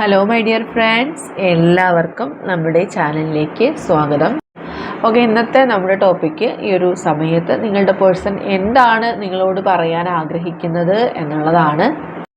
Hello my dear friends എല്ലാവർക്കും നമ്മുടെ ചാനലിലേക്ക് സ്വാഗതം. ഓക്കെ ഇന്നത്തെ നമ്മുടെ ടോപ്പിക്ക് ഈ ഒരു സമയത്ത് നിങ്ങളുടെ പേഴ്സൺ എന്താണ് നിങ്ങളോട് പറയാൻ ആഗ്രഹിക്കുന്നത് എന്നുള്ളതാണ്.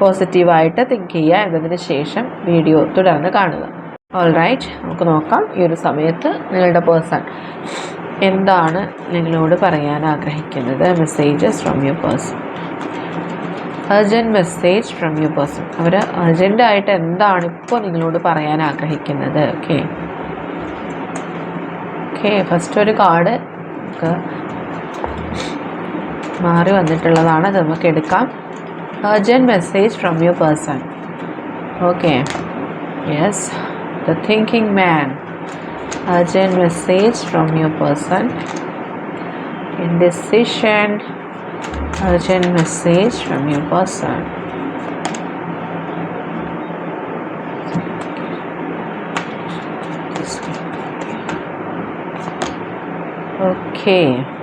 പോസിറ്റീവായിട്ട് തിങ്ക് ചെയ്യുക എന്നതിന് ശേഷം വീഡിയോ തുടർന്ന് കാണുക. ഓൾ റൈറ്റ് നമുക്ക് നോക്കാം ഈ ഒരു സമയത്ത് നിങ്ങളുടെ പേഴ്സൺ എന്താണ് നിങ്ങളോട് പറയാൻ ആഗ്രഹിക്കുന്നത്? Messages from you person urgent message from you person അവർ അർജന്റായിട്ട് എന്താണ് ഇപ്പോൾ നിങ്ങളോട് പറയാൻ ആഗ്രഹിക്കുന്നത്? ഓക്കെ ഓക്കെ ഫസ്റ്റ് ഒരു കാർഡ് നമുക്ക് മാറി വന്നിട്ടുള്ളതാണ്. അത് നമുക്ക് എടുക്കാം. Urgent message from your person. Okay. Yes. The thinking man. Urgent message from your person. Indecision. Urgent message from your person. Okay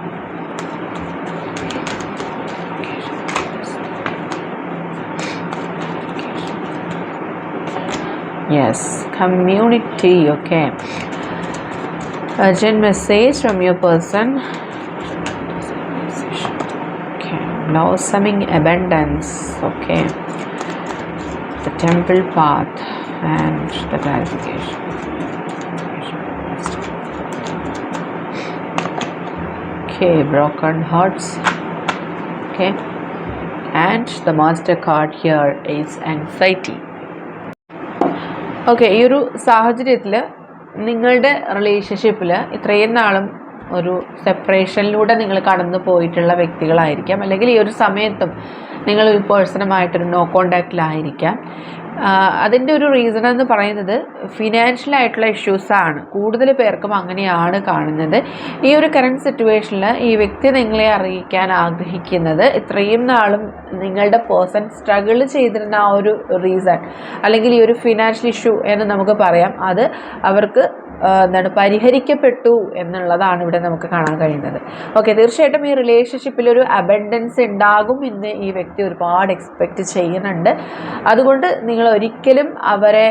yes. Community okay. Urgent message from your person. Okay. Blossoming abundance okay. The temple path and the clarification. Okay broken hearts okay. And the master card here is anxiety okay ഈ ഒരു സാഹചര്യത്തിൽ നിങ്ങളുടെ റിലേഷൻഷിപ്പിൽ ഇത്രയും നാളും ഒരു സെപ്പറേഷനിലൂടെ നിങ്ങൾ കടന്നു പോയിട്ടുള്ള വ്യക്തികളായിരിക്കാം. അല്ലെങ്കിൽ ഈ ഒരു സമയത്തും നിങ്ങൾ ഈ പേഴ്സണുമായിട്ടൊരു നോ കോണ്ടാക്റ്റിലായിരിക്കാം അതിന്റെ ഒരു റീസൺ എന്ന് പറയുന്നത് ഫിനാൻഷ്യൽ ആയിട്ടുള്ള ഇഷ്യൂസാണ് കൂടുതൽ പേർക്കും അങ്ങനെയാണ് കാണുന്നത്. ഈ ഒരു കറണ്ട് സിറ്റുവേഷനിൽ ഈ വ്യക്തി നിങ്ങളെ അറിയിക്കാൻ ആഗ്രഹിക്കുന്നത് ഇത്രയും നാളും നിങ്ങളുടെ പേഴ്സൺ സ്ട്രഗിൾ ചെയ്തിരുന്ന ആ ഒരു റീസൺ അല്ലെങ്കിൽ ഈ ഒരു ഫിനാൻഷ്യൽ ഇഷ്യൂ എന്ന് നമുക്ക് പറയാം. അത് അവർക്ക് എന്താണ് പരിഹരിക്കപ്പെട്ടു എന്നുള്ളതാണ് ഇവിടെ നമുക്ക് കാണാൻ കഴിയുന്നത്. ഓക്കെ തീർച്ചയായിട്ടും ഈ റിലേഷൻഷിപ്പിൽ ഒരു അബൻഡൻസ് ഉണ്ടാകും എന്ന് ഈ വ്യക്തി ഒരുപാട് എക്സ്പെക്റ്റ് ചെയ്യുന്നുണ്ട്. അതുകൊണ്ട് നിങ്ങൾ ഒരിക്കലും അവരെ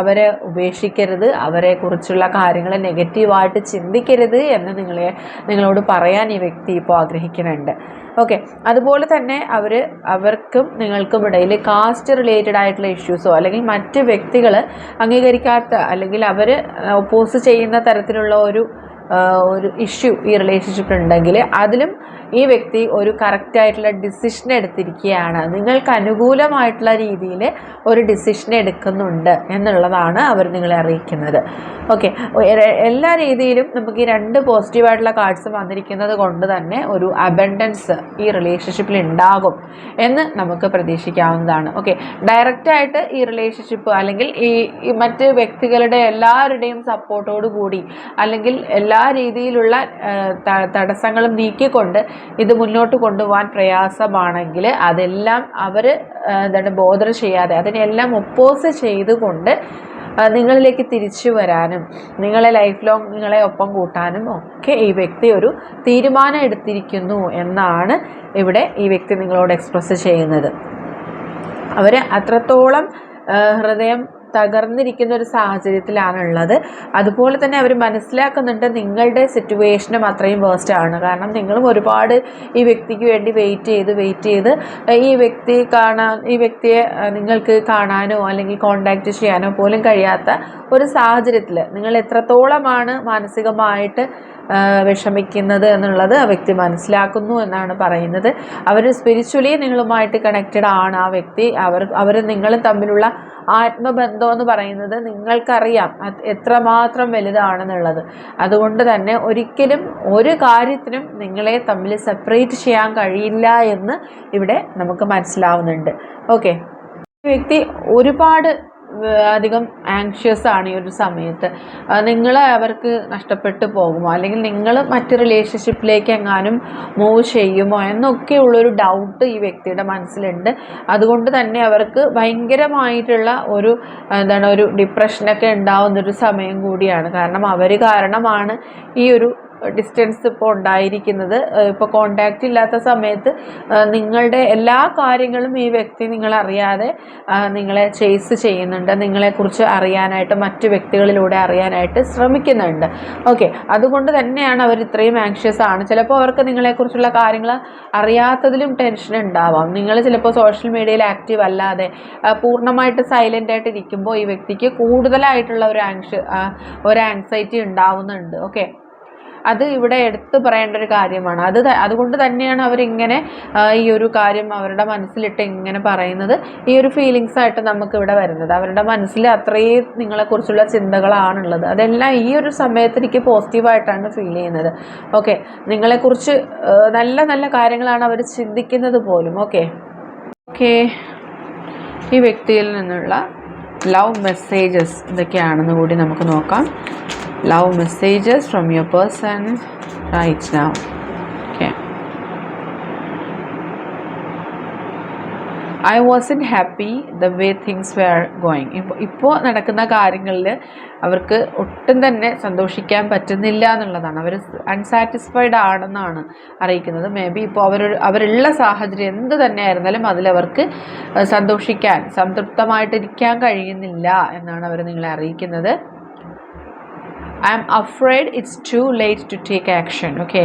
അവരെ ഉപേക്ഷിക്കരുത് അവരെ കുറിച്ചുള്ള കാര്യങ്ങൾ നെഗറ്റീവായിട്ട് ചിന്തിക്കരുത് എന്ന് നിങ്ങളെ നിങ്ങളോട് പറയാൻ ഈ വ്യക്തി ഇപ്പോൾ ആഗ്രഹിക്കുന്നുണ്ട്. ഓക്കെ അതുപോലെ തന്നെ അവർ അവർക്കും നിങ്ങൾക്കും ഇടയിൽ കാസ്റ്റ് റിലേറ്റഡ് ആയിട്ടുള്ള ഇഷ്യൂസോ അല്ലെങ്കിൽ മറ്റ് വ്യക്തികൾ അംഗീകരിക്കാത്ത അല്ലെങ്കിൽ അവർ ഒപ്പോസ് ചെയ്യുന്ന തരത്തിലുള്ള ഒരു ഒരു ഇഷ്യൂ ഈ റിലേഷൻഷിപ്പിൽ ഉണ്ടെങ്കിൽ അതിലും ഈ വ്യക്തി ഒരു കറക്റ്റായിട്ടുള്ള ഡിസിഷൻ എടുത്തിരിക്കുകയാണ്. നിങ്ങൾക്ക് അനുകൂലമായിട്ടുള്ള രീതിയിൽ ഒരു ഡിസിഷൻ എടുക്കുന്നുണ്ട് എന്നുള്ളതാണ് അവർ നിങ്ങളെ അറിയിക്കുന്നത്. ഓക്കെ എല്ലാ രീതിയിലും നമുക്ക് ഈ രണ്ട് പോസിറ്റീവായിട്ടുള്ള കാർഡ്സ് വന്നിരിക്കുന്നത് കൊണ്ട് തന്നെ ഒരു അബൻഡൻസ് ഈ റിലേഷൻഷിപ്പിൽ ഉണ്ടാകും എന്ന് നമുക്ക് പ്രതീക്ഷിക്കാവുന്നതാണ്. ഓക്കെ ഡയറക്റ്റായിട്ട് ഈ റിലേഷൻഷിപ്പ് അല്ലെങ്കിൽ ഈ മറ്റ് വ്യക്തികളുടെ എല്ലാവരുടെയും സപ്പോർട്ടോടു കൂടി അല്ലെങ്കിൽ എല്ലാ രീതിയിലുള്ള തടസ്സങ്ങളും നീക്കിക്കൊണ്ട് ഇത് മുന്നോട്ട് കൊണ്ടുപോകാൻ പ്രയാസമാണെങ്കിൽ അതെല്ലാം അവർ എന്താണ് ബോധർ ചെയ്യാതെ അതിനെല്ലാം ഒപ്പോസ് ചെയ്തുകൊണ്ട് നിങ്ങളിലേക്ക് തിരിച്ചു വരാനും നിങ്ങളെ ലൈഫ് ലോങ് നിങ്ങളെ ഒപ്പം കൂട്ടാനും ഒക്കെ ഈ വ്യക്തി ഒരു തീരുമാനം എടുത്തിരിക്കുന്നു എന്നാണ് ഇവിടെ ഈ വ്യക്തി നിങ്ങളോട് എക്സ്പ്രസ് ചെയ്യുന്നത്. അവർ അത്രത്തോളം ഹൃദയം തകർന്നിരിക്കുന്ന ഒരു സാഹചര്യത്തിലാണുള്ളത്. അതുപോലെ തന്നെ അവർ മനസ്സിലാക്കുന്നുണ്ട് നിങ്ങളുടെ സിറ്റുവേഷനും അത്രയും വേസ്റ്റ് ആണ്. കാരണം നിങ്ങളും ഒരുപാട് ഈ വ്യക്തിക്ക് വേണ്ടി വെയിറ്റ് ചെയ്ത് വെയിറ്റ് ചെയ്ത് ഈ വ്യക്തി കാണാൻ ഈ വ്യക്തിയെ നിങ്ങൾക്ക് കാണാനോ അല്ലെങ്കിൽ കോണ്ടാക്റ്റ് ചെയ്യാനോ പോലും കഴിയാത്ത ഒരു സാഹചര്യത്തിൽ നിങ്ങൾ എത്രത്തോളമാണ് മാനസികമായിട്ട് വിഷമിക്കുന്നത് എന്നുള്ളത് ആ വ്യക്തി മനസ്സിലാക്കുന്നു എന്നാണ് പറയുന്നത്. അവർ സ്പിരിച്വലി നിങ്ങളുമായിട്ട് കണക്റ്റഡ് ആണ് ആ വ്യക്തി. അവർ അവർ നിങ്ങൾ തമ്മിലുള്ള ആത്മബന്ധം എന്ന് പറയുന്നത് നിങ്ങൾക്കറിയാം. എത്രമാത്രം വലുതാണെന്നുള്ളത്. അതുകൊണ്ട് തന്നെ ഒരിക്കലും ഒരു കാര്യത്തിനും നിങ്ങളെ തമ്മിൽ സെപ്പറേറ്റ് ചെയ്യാൻ കഴിയില്ല എന്ന് ഇവിടെ നമുക്ക് മനസ്സിലാവുന്നുണ്ട്. ഓക്കെ വ്യക്തി ഒരുപാട് അധികം ആങ്ഷ്യസ് ആണ് ഈ ഒരു സമയത്ത്. നിങ്ങൾ അവർക്ക് നഷ്ടപ്പെട്ടു പോകുമോ? അല്ലെങ്കിൽ നിങ്ങൾ മറ്റു റിലേഷൻഷിപ്പിലേക്ക് എങ്ങാനും മൂവ് ചെയ്യുമോ? എന്നൊക്കെയുള്ളൊരു ഡൗട്ട് ഈ വ്യക്തിയുടെ മനസ്സിലുണ്ട്. അതുകൊണ്ട് തന്നെ അവർക്ക് ഭയങ്കരമായിട്ടുള്ള ഒരു എന്താണ് ഒരു ഡിപ്രഷനൊക്കെ ഉണ്ടാവുന്നൊരു സമയം കൂടിയാണ്. കാരണം അവർ കാരണമാണ് ഈ ഒരു ഡിസ്റ്റൻസ് ഇപ്പോൾ ഉണ്ടായിരിക്കുന്നത്. ഇപ്പോൾ കോണ്ടാക്റ്റ് ഇല്ലാത്ത സമയത്ത് നിങ്ങളുടെ എല്ലാ കാര്യങ്ങളും ഈ വ്യക്തി നിങ്ങളറിയാതെ നിങ്ങളെ ചേസ് ചെയ്യുന്നുണ്ട്. നിങ്ങളെക്കുറിച്ച് അറിയാനായിട്ട് മറ്റു വ്യക്തികളിലൂടെ അറിയാനായിട്ട് ശ്രമിക്കുന്നുണ്ട്. ഓക്കെ അതുകൊണ്ട് തന്നെയാണ് അവർ ഇത്രയും ആങ്ഷ്യസ് ആണ്. ചിലപ്പോൾ അവർക്ക് നിങ്ങളെക്കുറിച്ചുള്ള കാര്യങ്ങൾ അറിയാത്തതിലും ടെൻഷൻ ഉണ്ടാവാം. നിങ്ങൾ ചിലപ്പോൾ സോഷ്യൽ മീഡിയയിൽ ആക്റ്റീവ് അല്ലാതെ പൂർണമായിട്ട് സൈലന്റ് ആയിട്ട് ഇരിക്കുമ്പോൾ ഈ വ്യക്തിക്ക് കൂടുതലായിട്ടുള്ള ഒരു ആങ്ഷ ഒരു ആങ്സൈറ്റി ഉണ്ടാവുന്നുണ്ട്. ഓക്കെ അത് ഇവിടെ എടുത്തു പറയേണ്ട ഒരു കാര്യമാണ്. അത് അതുകൊണ്ട് തന്നെയാണ് അവരിങ്ങനെ ഈ ഒരു കാര്യം അവരുടെ മനസ്സിലിട്ട് ഇങ്ങനെ പറയുന്നത്. ഈ ഒരു ഫീലിങ്സ് ആയിട്ട് നമുക്ക് ഇവിടെ വരുന്നത്. അവരുടെ മനസ്സിൽ അത്രയും നിങ്ങളെക്കുറിച്ചുള്ള ചിന്തകളാണുള്ളത്. അതെല്ലാം ഈ ഒരു സമയത്ത് എനിക്ക് പോസിറ്റീവായിട്ടാണ് ഫീൽ ചെയ്യുന്നത്. ഓക്കെ നിങ്ങളെക്കുറിച്ച് നല്ല നല്ല കാര്യങ്ങളാണ് അവർ ചിന്തിക്കുന്നത് പോലും. ഓക്കെ ഓക്കെ ഈ വ്യക്തിയിൽ നിന്നുള്ള ലവ് മെസ്സേജസ് ഇതൊക്കെയാണെന്ന് കൂടി നമുക്ക് നോക്കാം. Love messages from your person right now. Okay. I wasn't happy the way things were going ഇപ്പോൾ ഇപ്പോൾ നടക്കുന്ന കാര്യങ്ങളിൽ അവർക്ക് ഒട്ടും തന്നെ സന്തോഷിക്കാൻ പറ്റുന്നില്ല എന്നുള്ളതാണ്. അവർ അൺസാറ്റിസ്ഫൈഡ് ആണെന്നാണ് അറിയിക്കുന്നത്. മേ ബി ഇപ്പോൾ അവർ അവരുള്ള സാഹചര്യം എന്ത് തന്നെ ആയിരുന്നാലും അതിലവർക്ക് സന്തോഷിക്കാൻ സംതൃപ്തമായിട്ടിരിക്കാൻ കഴിയുന്നില്ല എന്നാണ് അവർ നിങ്ങളെ അറിയിക്കുന്നത്. I'm afraid it's too late to take action okay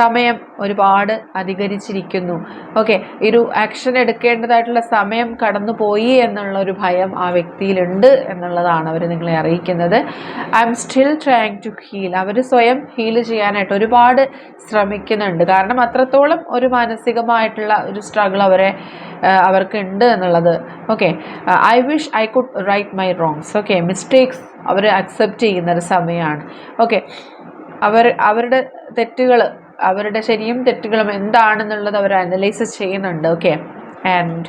സമയം ഒരുപാട് അധികരിച്ചിരിക്കുന്നു ഓക്കെ ഒരു ആക്ഷൻ എടുക്കേണ്ടതായിട്ടുള്ള സമയം കടന്നു പോയി എന്നുള്ള ഒരു ഭയം ആ വ്യക്തിയിലുണ്ട് എന്നുള്ളതാണ് അവർ നിങ്ങളെ അറിയിക്കുന്നത്. I'm still trying to heal അവർ സ്വയം ഹീൽ ചെയ്യാനായിട്ട് ഒരുപാട് ശ്രമിക്കുന്നുണ്ട്. കാരണം അത്രത്തോളം ഒരു മാനസികമായിട്ടുള്ള ഒരു സ്ട്രഗിൾ അവരെ അവർക്ക് ഉണ്ട് എന്നുള്ളത് okay I wish I could right my wrongs okay mistakes our accept ചെയ്യുന്നൊരു സമയമാണ് ഓക്കെ അവർ അവരുടെ തെറ്റുകൾ അവരുടെ ശരിയും തെറ്റുകളും എന്താണെന്നുള്ളത് അവർ അനലൈസ് ചെയ്യുന്നുണ്ട്. Okay and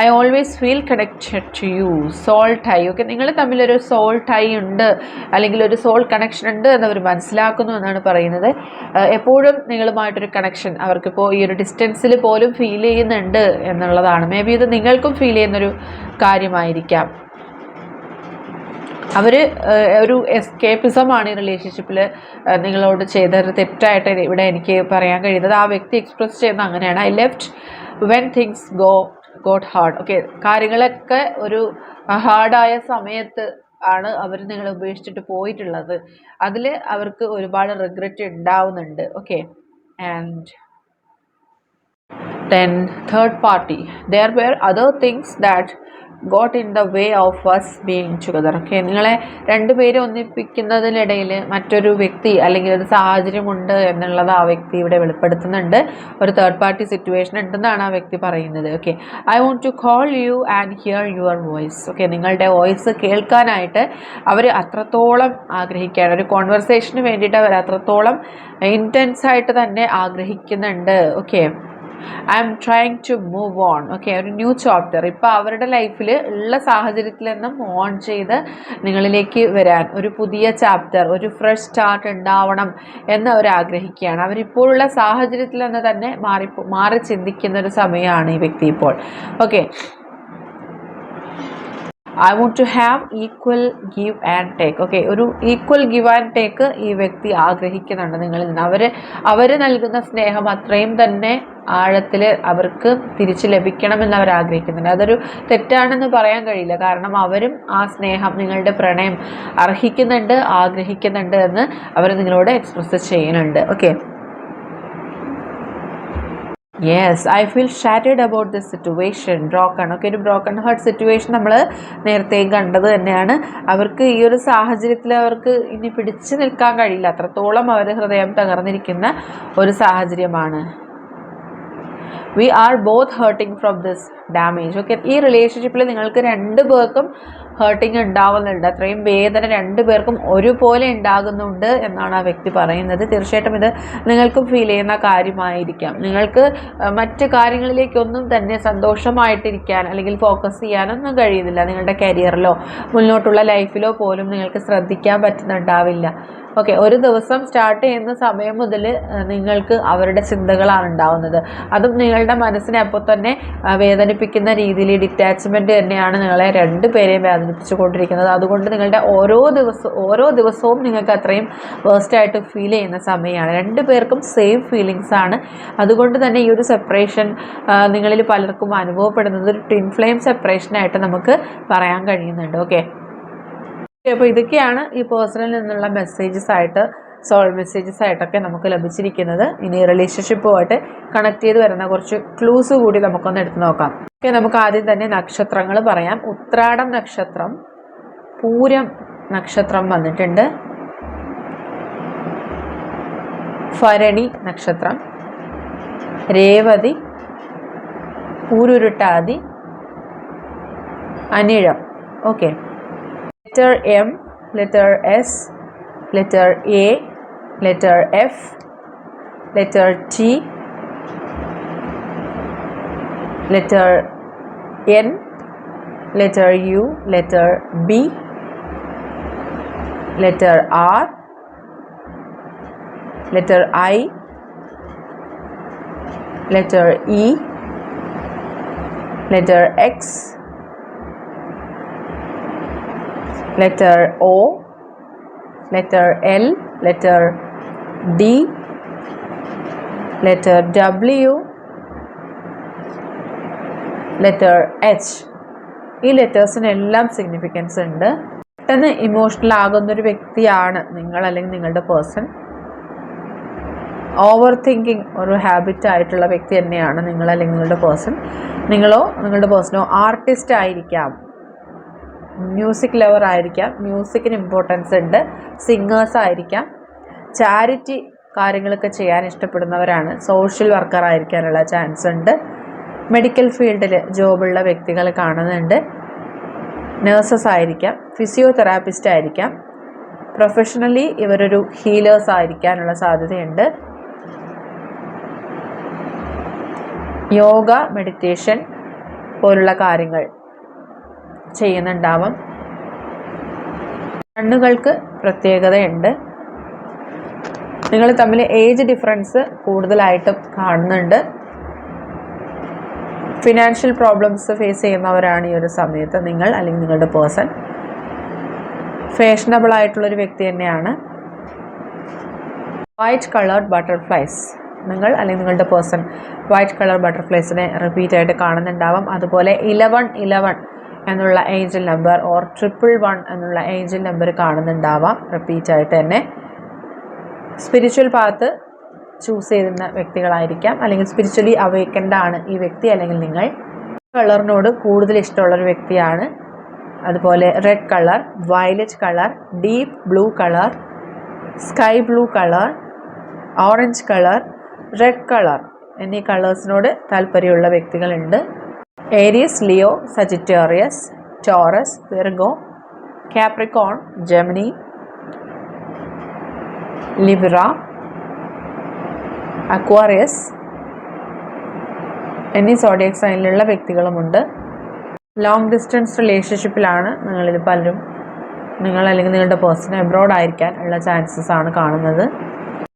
I always feel connected to you soul tie okay നിങ്ങൾ തമ്മിലൊരു സോൾ ടൈ ഉണ്ട്. അല്ലെങ്കിൽ ഒരു സോൾ കണക്ഷൻ ഉണ്ട് എന്നവർ മനസ്സിലാക്കുന്നു എന്നാണ് പറയുന്നത്. എപ്പോഴും നിങ്ങളുമായിട്ടൊരു കണക്ഷൻ അവർക്കിപ്പോൾ ഈ ഒരു ഡിസ്റ്റൻസിൽ പോലും ഫീൽ ചെയ്യുന്നുണ്ട് എന്നുള്ളതാണ്. മേ ബി ഇത് നിങ്ങൾക്കും ഫീൽ ചെയ്യുന്നൊരു കാര്യമായിരിക്കാം. അവർ ഒരു എസ്കേപ്പിസമാണ് ഈ റിലേഷൻഷിപ്പിൽ നിങ്ങളോട് ചെയ്ത ഒരു തെറ്റായിട്ട് ഇവിടെ എനിക്ക് പറയാൻ കഴിയുന്നത്. ആ വ്യക്തി എക്സ്പ്രസ് ചെയ്യുന്ന അങ്ങനെയാണ്. I left when things go got hard okay കാര്യങ്ങളൊക്കെ ഒരു ഹാർഡായ സമയത്ത് ആണ് അവർ നിങ്ങളെ ഉപേക്ഷിച്ചിട്ട് പോയിട്ടുള്ളത്. അതിൽ അവർക്ക് ഒരുപാട് റിഗ്രറ്റ് ഉണ്ടാവുന്നുണ്ട്. Okay and then third party there were other things that got in the way of us being together okay നിങ്ങളെ രണ്ടുപേരെ ഒന്നിപ്പിക്കുന്നതിനിടയിൽ മറ്റൊരു വ്യക്തി അല്ലെങ്കിൽ ഒരു സാഹചര്യമുണ്ട് എന്നുള്ളത് ആ വ്യക്തി ഇവിടെ വെളിപ്പെടുത്തുന്നുണ്ട്. ഒരു തേർഡ് പാർട്ടി സിറ്റുവേഷൻ ഉണ്ടെന്നാണ് ആ വ്യക്തി പറയുന്നത്. Okay I want to call you and hear your voice okay നിങ്ങളുടെ വോയിസ് കേൾക്കാനായിട്ട് അവർ അത്രത്തോളം ആഗ്രഹിക്കുകയാണ്. ഒരു കോൺവെർസേഷന് വേണ്ടിയിട്ട് അവർ അത്രത്തോളം ഇന്റൻസായിട്ട് തന്നെ ആഗ്രഹിക്കുന്നുണ്ട്. Okay I'm trying to move on okay ഒരു ന്യൂ ചാപ്റ്റർ ഇപ്പോൾ അവരുടെ ലൈഫിൽ ഉള്ള സാഹചര്യത്തിൽ നിന്ന് ഓൺ ചെയ്ത് നിങ്ങളിലേക്ക് വരാൻ ഒരു പുതിയ ചാപ്റ്റർ ഒരു ഫ്രഷ് സ്റ്റാർട്ട് ഉണ്ടാവണം എന്ന് അവർ ആഗ്രഹിക്കുകയാണ്. അവരിപ്പോഴുള്ള സാഹചര്യത്തിൽ നിന്ന് തന്നെ മാറി മാറി ചിന്തിക്കുന്ന ഒരു സമയമാണ് ഈ വ്യക്തി ഇപ്പോൾ. Okay I want to have equal give and take okay ഒരു ഈക്വൽ ഗിവ് ആൻഡ് ടേക്ക് ഈ വ്യക്തി ആഗ്രഹിക്കുന്നുണ്ട് നിങ്ങളിൽ നിന്ന്. അവർ അവർ നൽകുന്ന സ്നേഹം അത്രയും തന്നെ ആഴത്തിൽ അവർക്ക് തിരിച്ച് ലഭിക്കണമെന്ന് അവർ ആഗ്രഹിക്കുന്നുണ്ട്. അതൊരു തെറ്റാണെന്ന് പറയാൻ കഴിയില്ല. കാരണം അവരും ആ സ്നേഹം നിങ്ങളുടെ പ്രണയം അർഹിക്കുന്നുണ്ട് ആഗ്രഹിക്കുന്നുണ്ട് എന്ന് അവർ നിങ്ങളോട് എക്സ്പ്രസ് ചെയ്യുന്നുണ്ട്. Okay yes I feel shattered about this situation broken okay ഒരു ബ്രോക്കൺ ഹാർട്ട് സിറ്റുവേഷൻ നമ്മൾ നേരത്തെയും കണ്ടത് തന്നെയാണ്. അവർക്ക് ഈ ഒരു സാഹചര്യത്തിൽ അവർക്ക് ഇനി പിടിച്ചു നിൽക്കാൻ കഴിയില്ല. അത്രത്തോളം അവരുടെ ഹൃദയം തകർന്നിരിക്കുന്ന ഒരു സാഹചര്യമാണ്. We are both hurting from this damage okay ഈ റിലേഷൻഷിപ്പിൽ നിങ്ങൾക്ക് രണ്ട് പേർക്കും ഹേർട്ടിങ് ഉണ്ടാവുന്നുണ്ട്. അത്രയും വേദന രണ്ട് പേർക്കും ഒരുപോലെ ഉണ്ടാകുന്നുണ്ട് എന്നാണ് ആ വ്യക്തി പറയുന്നത്. തീർച്ചയായിട്ടും ഇത് നിങ്ങൾക്കും ഫീൽ ചെയ്യുന്ന കാര്യമായിരിക്കാം. നിങ്ങൾക്ക് മറ്റ് കാര്യങ്ങളിലേക്കൊന്നും തന്നെ സന്തോഷമായിട്ടിരിക്കാൻ അല്ലെങ്കിൽ ഫോക്കസ് ചെയ്യാനൊന്നും കഴിയുന്നില്ല. നിങ്ങളുടെ കരിയറിലോ മുന്നോട്ടുള്ള ലൈഫിലോ പോലും നിങ്ങൾക്ക് ശ്രദ്ധിക്കാൻ പറ്റുന്നുണ്ടാവില്ല. ഓക്കെ ഒരു ദിവസം സ്റ്റാർട്ട് ചെയ്യുന്ന സമയം മുതൽ നിങ്ങൾക്ക് അവരുടെ ചിന്തകളാണ് ഉണ്ടാവുന്നത്. അതും നിങ്ങളുടെ മനസ്സിനെ അപ്പോൾ തന്നെ വേദനിപ്പിക്കുന്ന രീതിയിൽ ഡിറ്റാച്ച്മെന്റ് തന്നെയാണ് നിങ്ങളെ രണ്ട് പേരെയും വേദനിപ്പിച്ചു കൊണ്ടിരിക്കുന്നത്. അതുകൊണ്ട് നിങ്ങളുടെ ഓരോ ദിവസവും ഓരോ ദിവസവും നിങ്ങൾക്ക് അത്രയും വേസ്റ്റായിട്ട് ഫീൽ ചെയ്യുന്ന സമയമാണ് രണ്ട് പേർക്കും സെയിം ഫീലിങ്സ് ആണ്. അതുകൊണ്ട് തന്നെ ഈ ഒരു സെപ്പറേഷൻ നിങ്ങളിൽ പലർക്കും അനുഭവപ്പെടുന്നത് ഒരു ട്വിൻ ഫ്ലെയിം സെപ്പറേഷനായിട്ട് നമുക്ക് പറയാൻ കഴിയുന്നുണ്ട്. ഓക്കെ അപ്പോൾ ഇതൊക്കെയാണ് ഈ പേഴ്സണിൽ നിന്നുള്ള മെസ്സേജസ് ആയിട്ട് സോൾ മെസ്സേജസ് ആയിട്ടൊക്കെ നമുക്ക് ലഭിച്ചിരിക്കുന്നത്. ഇനി റിലേഷൻഷിപ്പുമായിട്ട് കണക്ട് ചെയ്ത് വരുന്ന കുറച്ച് ക്ലൂസ് കൂടി നമുക്കൊന്ന് എടുത്തു നോക്കാം. ഓക്കെ നമുക്ക് ആദ്യം തന്നെ നക്ഷത്രങ്ങൾ പറയാം. ഉത്രാടം നക്ഷത്രം പൂരം നക്ഷത്രം വന്നിട്ടുണ്ട്. ഭരണി നക്ഷത്രം Revathi Pururuttathi Anizham. Okay. Letter M, letter S, letter A, letter F, letter T, letter N, letter U, letter B, letter R, letter I, letter E, letter X, letter O, letter L, letter D, letter W, letter H. ഈ ലെറ്റേഴ്സിനെല്ലാം significance ഉണ്ട്. പെട്ടെന്ന് emotional ആകുന്നൊരു വ്യക്തിയാണ് നിങ്ങൾ അല്ലെങ്കിൽ നിങ്ങളുടെ person over thinking ഒരു habit ആയിട്ടുള്ള വ്യക്തി തന്നെയാണ് നിങ്ങൾ അല്ലെങ്കിൽ നിങ്ങളുടെ പേഴ്സൺ നിങ്ങളോ നിങ്ങളുടെ പേഴ്സണോ ആർട്ടിസ്റ്റ് ആയിരിക്കാം. മ്യൂസിക് ലവർ ആയിരിക്കാം. മ്യൂസിക്കിന് ഇമ്പോർട്ടൻസ് ഉണ്ട്. സിംഗേഴ്സ് ആയിരിക്കാം. ചാരിറ്റി കാര്യങ്ങളൊക്കെ ചെയ്യാൻ ഇഷ്ടപ്പെടുന്നവരാണ്. സോഷ്യൽ വർക്കർ ആയിരിക്കാനുള്ള ചാൻസ് ഉണ്ട്. മെഡിക്കൽ ഫീൽഡിൽ ജോബുള്ള വ്യക്തികൾ കാണുന്നുണ്ട്. നേഴ്സസ് ആയിരിക്കാം. ഫിസിയോതെറാപ്പിസ്റ്റ് ആയിരിക്കാം. പ്രൊഫഷണലി ഇവരൊരു ഹീലേഴ്സ് ആയിരിക്കാനുള്ള സാധ്യതയുണ്ട്. യോഗ മെഡിറ്റേഷൻ പോലുള്ള കാര്യങ്ങൾ. ചെയ്യുന്നുണ്ടാവാം. കണ്ണുകൾക്ക് പ്രത്യേകതയുണ്ട്. നിങ്ങൾ തമ്മിൽ ഏജ് ഡിഫറൻസ് കൂടുതലായിട്ടും കാണുന്നുണ്ട്. ഫിനാൻഷ്യൽ പ്രോബ്ലംസ് ഫേസ് ചെയ്യുന്നവരാണ് ഈ ഒരു സമയത്ത് നിങ്ങൾ അല്ലെങ്കിൽ നിങ്ങളുടെ പേഴ്സൺ ഫാഷനബിൾ ആയിട്ടുള്ളൊരു വ്യക്തി തന്നെയാണ്. വൈറ്റ് കളേർഡ് ബട്ടർഫ്ലൈസ് നിങ്ങൾ അല്ലെങ്കിൽ നിങ്ങളുടെ പേഴ്സൺ വൈറ്റ് കളർ ബട്ടർഫ്ലൈസിനെ റിപ്പീറ്റ് ആയിട്ട് കാണുന്നുണ്ടാവാം. അതുപോലെ ഇലവൺ ഇലവൺ എന്നുള്ള angel number or triple one എന്നുള്ള ഏഞ്ചൽ നമ്പർ കാണുന്നുണ്ടാവാം. റിപ്പീറ്റായിട്ട് തന്നെ. സ്പിരിച്വൽ പാത്ത് ചൂസ് ചെയ്യുന്ന വ്യക്തികളായിരിക്കാം. അല്ലെങ്കിൽ സ്പിരിച്വലി അവേക്കൻഡ് ആണ് ഈ വ്യക്തി. അല്ലെങ്കിൽ നിങ്ങൾ കളറിനോട് കൂടുതൽ ഇഷ്ടമുള്ളൊരു വ്യക്തിയാണ്. അതുപോലെ red colour violet colour deep blue colour sky blue colour orange colour red colour എന്നീ കളേഴ്സിനോട് താല്പര്യമുള്ള വ്യക്തികളുണ്ട്. Aries Leo Sagittarius Taurus Virgo Capricorn Gemini Libra Aquarius എന്നീ സോഡിയക് സൈനിലുള്ള വ്യക്തികളുമുണ്ട്. ലോങ് ഡിസ്റ്റൻസ് റിലേഷൻഷിപ്പിലാണ് നിങ്ങളിൽ പലരും നിങ്ങൾ അല്ലെങ്കിൽ നിങ്ങളുടെ പേഴ്സൺ എബ്രോഡ് ആയിരിക്കാൻ ഉള്ള ചാൻസസ് ആണ് കാണുന്നത്.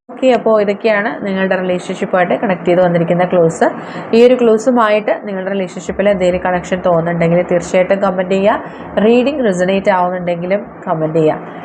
ഓക്കെ അപ്പോൾ ഇതൊക്കെയാണ് നിങ്ങളുടെ റിലേഷൻഷിപ്പായിട്ട് കണക്ട് ചെയ്ത് വന്നിരിക്കുന്ന ക്ലോസ് ഈ ഒരു ക്ലോസുമായിട്ട് നിങ്ങളുടെ റിലേഷൻഷിപ്പിൽ എന്തെങ്കിലും കണക്ഷൻ തോന്നുന്നുണ്ടെങ്കിൽ തീർച്ചയായിട്ടും കമന്റ് ചെയ്യുക റീഡിംഗ് റിസണേറ്റ് ആവുന്നുണ്ടെങ്കിലും കമന്റ് ചെയ്യുക